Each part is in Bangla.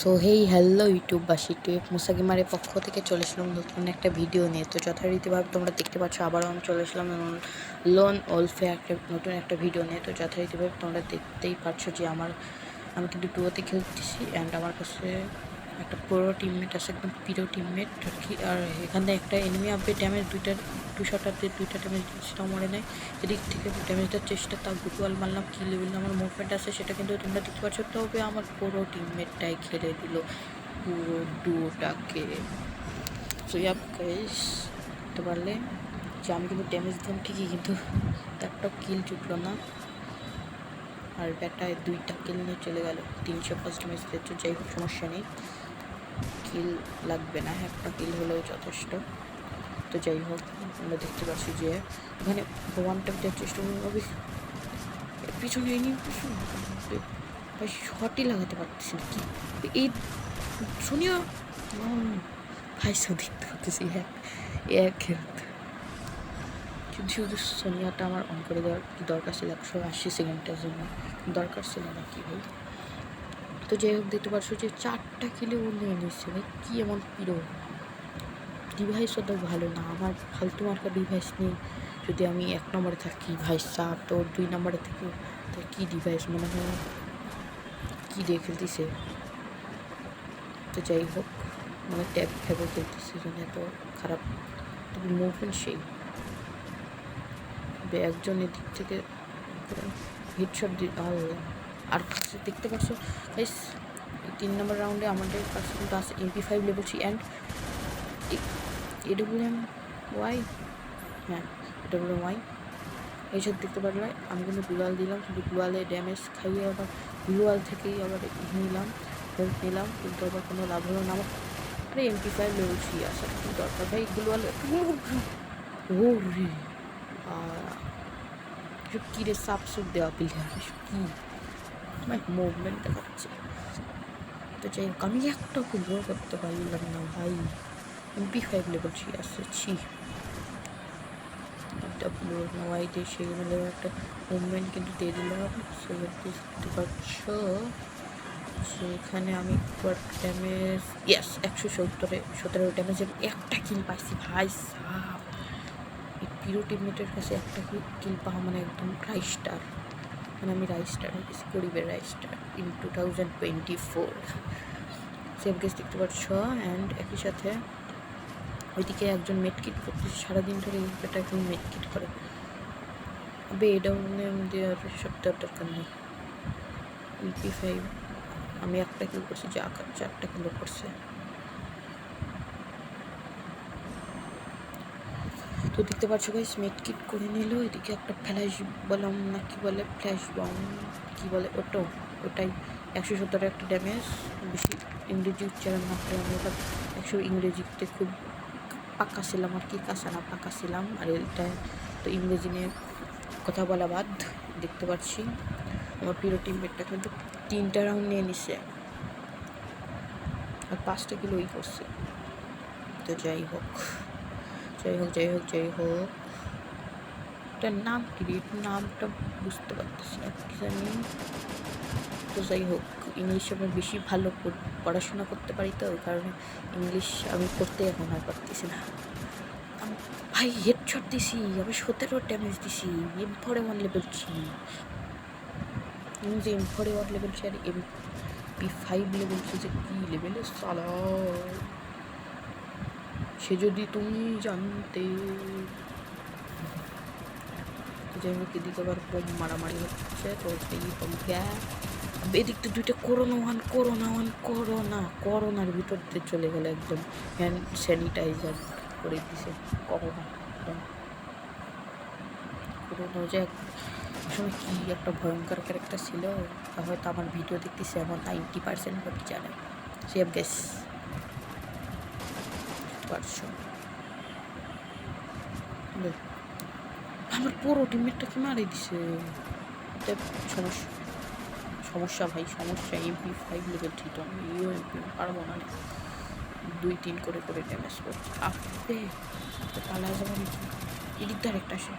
সো হেই হ্যালো ইউটিউব ইউটিউববাসী টুয়েব মুসাগিমারের পক্ষ থেকে চলে এসলাম নতুন একটা ভিডিও নিয়ে। তো যথারীতিভাবে তোমরা দেখতে পাচ্ছ, আবারও আমি চলে এসলাম লোন ওলফে একটা নতুন একটা ভিডিও নিয়ে। তো যথারীতিভাবে তোমরা দেখতেই পাচ্ছ যে আমার, আমি কিন্তু ডুয়োতে খেলতেছি অ্যান্ড আমার কাছে একটা পুরো টিমমেট আছে, একদম প্রিয় টিমমেট কি আর এখানে একটা এনিমি আপে ড্যামেজ দুইটা টু শটাতে দুইটা ড্যামেজ সেটাও মরে নেয় এদিক থেকে ড্যামেজ দেওয়ার চেষ্টা তাও গুটুয়াল মারলাম, কি লেভেল আমার মুভমেন্ট আছে সেটা কিন্তু তোমরা দেখতে পাচ্ছ। তবে আমার পুরো টিমমেটটাই খেলে দিল পুরো ডুয়োটাকে সো ইয়াপ গাইস পারলে যে আমি কিন্তু ড্যামেজ দিলাম ঠিকই, কিন্তু একটা কিল জুটলো না। আর ব্যাটায় দুইটা কিল নিয়ে চলে গেল, তিনশো পাঁচ ড্যামেজ দিয়েছে, যাই হোক, সমস্যা নেই। কিল লাগবে না একটা কিল হলেও যথেষ্ট। তো যাই হোক, আমরা দেখতে পাচ্ছি যে ওয়ান টাইম দেওয়ার চেষ্টা করব পিছনে পিছনে ভাই, শটই লাগাতে পারতেছি না, কি? এই শুনিও? ভাই সব দেখতে পারতেছি এক এক শুধু শুধু সোনিয়াটা আমার অন করে কি দরকার ছিল? একশো আশি সেকেন্ডের জন্য। দরকার ছিল না কি, ভাই? তো যাই হোক, দেখতে পারছ যে চারটা কিলো ও নিয়ে নিচ্ছে। কী এমন প্রিয় ডিভাইসও তো ভালো না। আমার ফালতু মার্কা ডিভাইস নেই। যদি আমি এক নম্বরে থাকি, ভাই সাপ তো দুই নম্বরে থেকে তো কী ডিভাইস মনে হয় কী দিয়ে খেলতেছে? তো যাই হোক মানে ট্যাব ফ্যাবে খেলতেছে জন্য এত খারাপ তবে মুভমেন্ট সেই। একজন এদিক থেকে হিটশট দিয়ে আল্লাহ। আর কাছে দেখতে পাচ্ছ গাইস তিন নম্বর রাউন্ডে আমাদের কাছে কিন্তু আছে MP five level three and AWM Y হ্যাঁ এডব্লিউএম ওয়াই এইসব দেখতে পারলে, আমি কিন্তু গ্লুয়াল দিলাম কিন্তু গ্লুয়ালে ড্যামেজ খাইয়ে আবার গ্লুয়াল থেকেই আবার নিলাম হেল্প নিলাম, কিন্তু আবার কোনো লাভ হলো না। আমার এমপি ফাইভ লেভেল থ্রি আসা কি দরকার ভাই গ্লুয়ালে ও রে এসব কী রে দেওয়া প্লেয়ার এসব কী? ভাই মুভমেন্ট দেখাচ্ছে তো যাই হোক আমি একটা গ্রো করতে পারলাম না ভাই। এমপি ফাইভ লেভেল থ্রি আসছে। ছি ডাব্লিউ ওয়াইতে সেগুলো একটা মুভমেন্ট কিন্তু দিয়ে দিলাম। সো দেখতে পাচ্ছ সেখানে আমি ড্যামেজ ইয়াস একশো সত্তরে, সতেরো ড্যামেজের একটা কিল পাইছি ভাই, সাপ। এই পিরো টিমমেটের কাছে একটা কিল পাওয়া মানে একদম রাই স্টার মানে আমি রাই স্টার হয়ে গেছি গরিবের রাই star in two thousand twenty four save গেস দেখতে পাচ্ছ অ্যান্ড একই সাথে ওইদিকে একজন মেডকিট করতেছে, সারাদিন ধরে এই ব্যাটা এখন মেডকিট করে। আবে এটাও মনে দেওয়ার সপ্তাহ দরকার নেই। ইপি ফাইভ আমি একটা কিলো করছি, যা চারটা কিলো করছে। তো দেখতে পাচ্ছ গাইস মেডকিট করে নিল। এদিকে একটা ফ্ল্যাশ বললাম না কি বলে ফ্ল্যাশ বম কি বলে ওটাও ওটাই। একশো সত্তর একটা ড্যামেজ বেশি ইংরেজি উচ্চারণ না করে আমি ওটা একশো ইংরেজিতে খুব পাকা ছিলাম আর কি, কাঁচা না পাকা ছিলাম। আর এটা তো ইংরেজি নিয়ে কথা বলা বাদ, দেখতে পাচ্ছি। আমার প্রিয় টিমমেটটা কিন্তু তিনটা রাউন্ড নিয়ে নিছে। আর পাঁচটা কিলো ওই করছে। তো যাই হোক। যাই হোক যাই হোক যাই হোক। এটার নাম কি রে? নামটা বুঝতে পারতেছি না, কি জানি। তো যাই হোক, ইংলিশ আমি বেশি ভালো পড়াশোনা করতে পারি তো কারণে ইংলিশ আমি পড়তে এখন আর পারতেছি না। ভাই হেড হেডশট দিছি আমি সতেরো ড্যামেজ দিছি এম ফোরে ওয়ান লেভেল থ্রি যে এম ফোরে ওয়ান লেভেল থ্রি আর M P five level three যে কী লেভেলে সালা। সে যদি তুমি জানতে যাই এদিকে আবার কম মারামারি হচ্ছে, তো সেই গ্যা এদিকটা দুইটা corona, one corona one corona. করোনার ভিতর দিয়ে চলে গেলে একদম হ্যান্ড স্যানিটাইজার করে দিছে করোনা। করোনা যে সময় একটা ভয়ঙ্কর ক্যারেক্টার ছিল। হয়তো আমার ভিডিও দেখতেছে, আমার নাইনটি পার্সেন্ট বাকি জানে। সে গেস পারছ। আমার পুরো টিমমেটটাকে মারে দিছে? সমস্যা। সমস্যা ভাই, সমস্যা এমপি ফাইভ লেভেল ঠিক, আমি ইও এমপি পারব না। দুই তিন করে করে ড্যামেজ করছে। আপে পালা যাবে নাকি? এদিক দিয়ে আরেকটা আসে।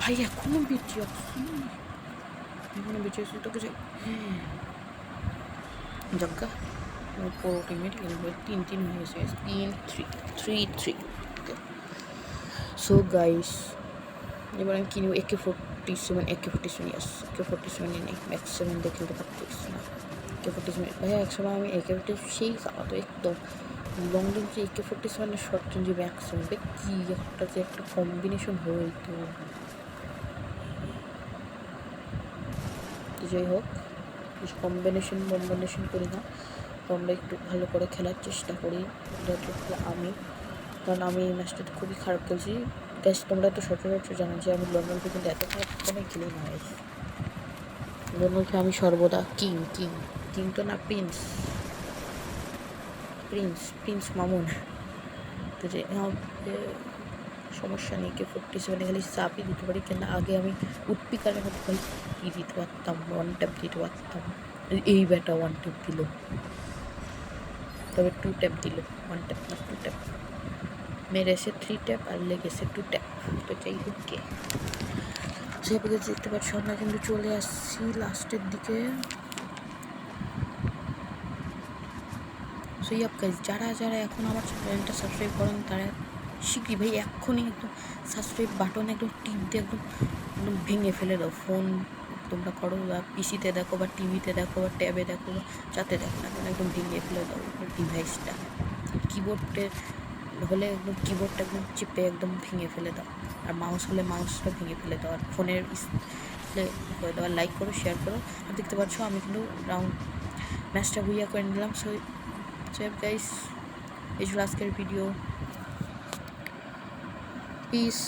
ভাই, এখনও বেঁচে আছি। এখনও বেঁচে আছি, তোকে যাই জগ্গা পুরো টিমের এবার তিন তিন হয়ে গেছে তিন three three three so guys এবার আমি কিনবো AK forty seven AK forty seven yes AK forty seven নেই। ম্যাক্স সেভেন দিয়ে খেলতে পারতেছি না। একে ফোর্টি সেভেন ভাই এক সময় আমি একে ফোর্টি সেই চালাতো একদম। লং রেঞ্জে একে ফোর্টি সেভেনের শর্ট রেঞ্জে ম্যাক্স সেভেন কী একটা যে একটা কম্বিনেশন হইতো তো যাই হোক কম্বিনেশন কম্বিনেশন করি না আমরা একটু ভালো করে খেলার চেষ্টা করি। যাতে করে আমি। কারণ আমি এই ম্যাচটাতে খুবই খারাপ খেলছি। গ্যাস তোমরা তো সচরাচর জানো যে আমি লন্ডনকে কিন্তু এত খারাপ কোনো খেলি না লন্ডনকে আমি সর্বদা কিং কিং কিং তো না প্রিন্স প্রিন্স প্রিন্স মামুন। তো যে সমস্যা নেই, কে ফোর্টি সেভেনে খালি চাপই দিতে পারি কিন্তু আগে আমি উৎপিকারের মতো খালি দিতে পারতাম ওয়ান ট্যাপ দিতে পারতাম এই ব্যাটা ওয়ান ট্যাপ দিল। তবে টু ট্যাপ দিল। ওয়ান ট্যাপ না টু ট্যাপ মেরেছে থ্রি ট্যাপ আর লেগেছে টু ট্যাপ তো যাই হোক কে সেভাবে দেখতে পাচ্ছ আমরা কিন্তু চলে আসছি লাস্টের দিকে। সো ইয়াপ গাইজ যারা যারা এখন আমার চ্যানেলটা সাবস্ক্রাইব করেন, তারা শিখি ভাই এক্ষুনি একদম সাবস্ক্রাইব বাটন একদম টিপ দিয়ে একদম একদম ভেঙে ফেলে দাও। ফোন তোমরা করো, বা পিসিতে দেখো, বা টিভিতে দেখো, বা ট্যাবে দেখো, বা যাতে দেখো না কেন, একদম ভেঙে ফেলে দাও ডিভাইসটা কিবোর্ডে হলে একদম কিবোর্ডটা একদম চিপে একদম ভেঙে ফেলে দাও। আর মাউস হলে মাউসটা ভেঙে ফেলে দাও। আর ফোনের করে দাও। লাইক করো শেয়ার করো। আর দেখতে পাচ্ছ, আমি কিন্তু রাউন্ড ম্যাচটা বুইয়া করে নিলাম। সো সো গাইস এই ছিল আজকের ভিডিও পিস